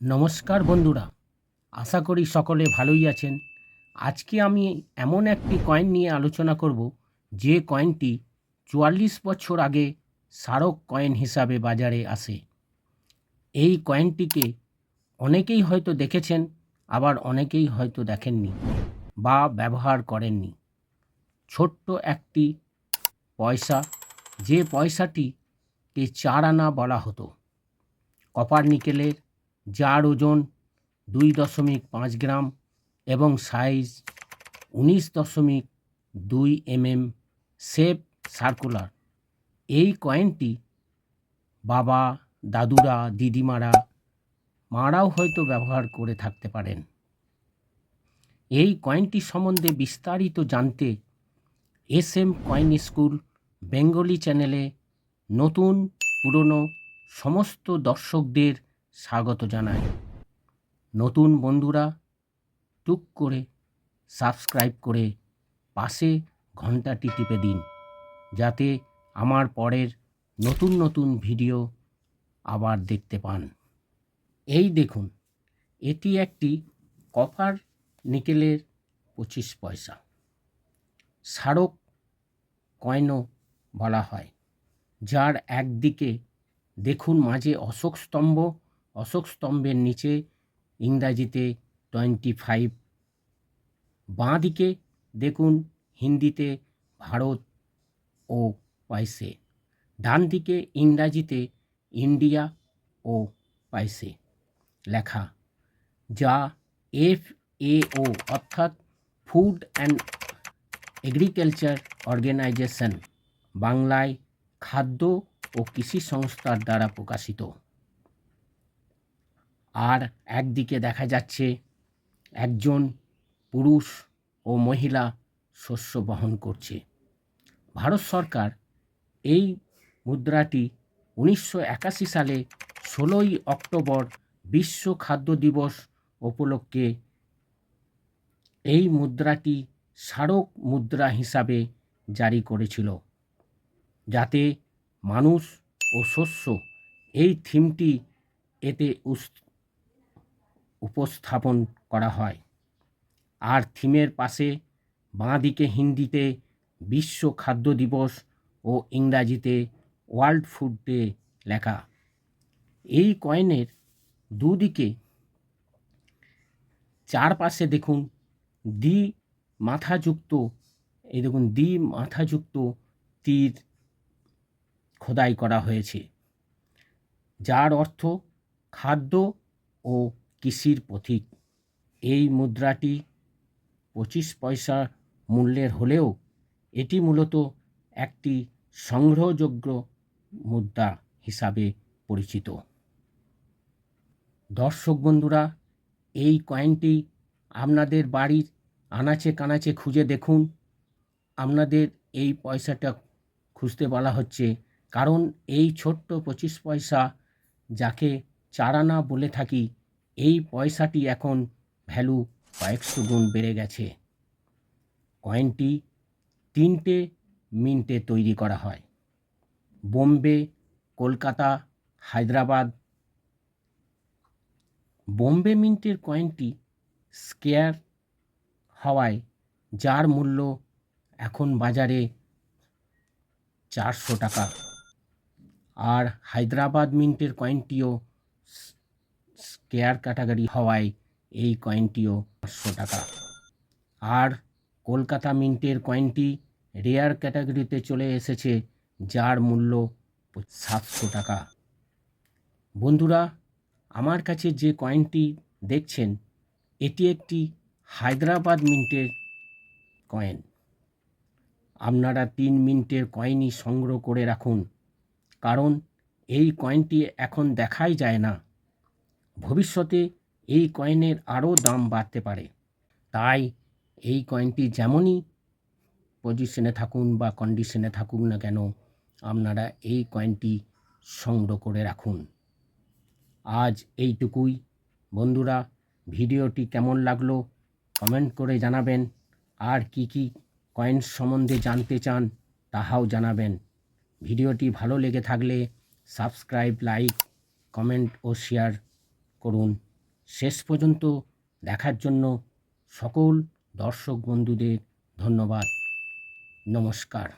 নমস্কার বন্ধুরা, আশা করি সকলে ভালোই আছেন। আজকে আমি এমন একটি কয়েন নিয়ে আলোচনা করব, যে কয়েনটি চুয়াল্লিশ বছর আগে স্মারক কয়েন হিসাবে বাজারে আসে। এই কয়েনটিকে অনেকেই হয়তো দেখেছেন, আবার অনেকেই হয়তো দেখেননি বা ব্যবহার করেননি। ছোট্ট একটি পয়সা, যে পয়সাটিকে চার আনা বলা হতো। কপার নিকেলের যার ওজন দুই দশমিক পাঁচ গ্রাম এবং সাইজ উনিশ দশমিক দুই এমএম শেপ সার্কুলার। এই কয়েনটি বাবা, দাদুরা, দিদিমারা মারাও হয়তো ব্যবহার করে থাকতে পারেন। এই কয়েনটি সম্বন্ধে বিস্তারিত জানতে S M coin school Bengali চ্যানেলে নতুন, পুরনো সমস্ত দর্শকদের স্বাগত জানাই। নতুন বন্ধুরা, টুক করে সাবস্ক্রাইব করে পাশে ঘন্টাটি টিপে দিন, যাতে আমার পরের নতুন নতুন ভিডিও আবার দেখতে পান। এই দেখুন, এটি একটি কপার নিকেলের পঁচিশ পয়সা। স্মারক কয়েনও বলা হয়, যার একদিকে দেখুন মাঝে অশোক স্তম্ভ অশোক স্তম্ভের নিচে ইংরাজিতে টোয়েন্টি ফাইভ। বাঁ দিকে দেখুন হিন্দিতে ভারত ও পয়সে ডান দিকে ইংরাজিতে ইন্ডিয়া ও পয়সে লেখা। যা এফ এ ও অর্থাৎ ফুড অ্যান্ড এগ্রিকালচার অর্গানাইজেশন, বাংলায় খাদ্য ও কৃষি সংস্থার দ্বারা প্রকাশিত। আর একদিকে দেখা যাচ্ছে একজন পুরুষ ও মহিলা শস্য বহন করছে। ভারত সরকার এই মুদ্রাটি উনিশশো একাশি সালে ষোলোই অক্টোবর বিশ্ব খাদ্য দিবস উপলক্ষে এই মুদ্রাটি স্মারক মুদ্রা হিসাবে জারি করেছিল। যাতে মানুষ ও শস্য এই থিমটি এতে উপস্থাপন করা হয়। আর থিমের পাশে বাঁ দিকে হিন্দিতে বিশ্ব খাদ্য দিবস ও ইংরাজিতে ওয়ার্ল্ড ফুড ডে লেখা। এই কয়েনের দুদিকে চারপাশে দেখুন দ্বি মাথাযুক্ত, এই দেখুন দ্বি মাথাযুক্ত তীর খোদাই করা হয়েছে, যার অর্থ খাদ্য ও কৃষির প্রতীক এই মুদ্রাটি পঁচিশ পয়সা মূল্যের হলেও এটি মূলত একটি সংগ্রহযোগ্য মুদ্রা হিসাবে পরিচিত। দর্শক বন্ধুরা, এই কয়েনটি আপনাদের বাড়ির আনাচে কানাচে খুঁজে দেখুন। আপনাদের এই পয়সাটা খুঁজতে বলা হচ্ছে কারণ এই ছোট্ট পঁচিশ পয়সা যাকে চারানা বলে থাকি এই পয়সাটি এখন ভ্যালু কয়েকশো গুণ বেড়ে গেছে। কয়েনটি তিনটে মিন্টে তৈরি করা হয়। বোম্বে, কলকাতা, হায়দ্রাবাদ। বোম্বে মিন্টের কয়েনটি স্কেয়ার হওয়ায়, যার মূল্য এখন বাজারে চারশো টাকা। আর হায়দ্রাবাদ মিন্টের কয়েনটিও স্কেয়ার ক্যাটাগরি হওয়ায় এই কয়েনটিও পাঁচশো টাকা। আর কলকাতা মিন্টের কয়েনটি রেয়ার ক্যাটাগরিতে চলে এসেছে, যার মূল্য সাতশো টাকা। বন্ধুরা, আমার কাছে যে কয়েনটি দেখছেন, এটি একটি হায়দ্রাবাদ মিন্টের কয়েন। আপনারা তিন মিনিটের কয়েনই সংগ্রহ করে রাখুন, কারণ এই কয়েনটি এখন দেখাই যায় না। ভবিষ্যতে এই কয়েনের আরও দাম বাড়তে পারে। তাই এই কয়েনটি যেমনই পজিশনে থাকুন বা কন্ডিশনে থাকুক না কেন, আপনারা এই কয়েনটি সংগ্রহ করে রাখুন। আজ এইটুকুই। বন্ধুরা, ভিডিওটি কেমন লাগল কমেন্ট করে জানাবেন। আর কি কি কয়েন সম্বন্ধে জানতে চান তাহাও জানাবেন। ভিডিওটি ভালো লেগে থাকলে সাবস্ক্রাইব, লাইক, কমেন্ট ও শেয়ার করুন। শেষ পর্যন্ত দেখার জন্য সকল দর্শক বন্ধুদের ধন্যবাদ। নমস্কার।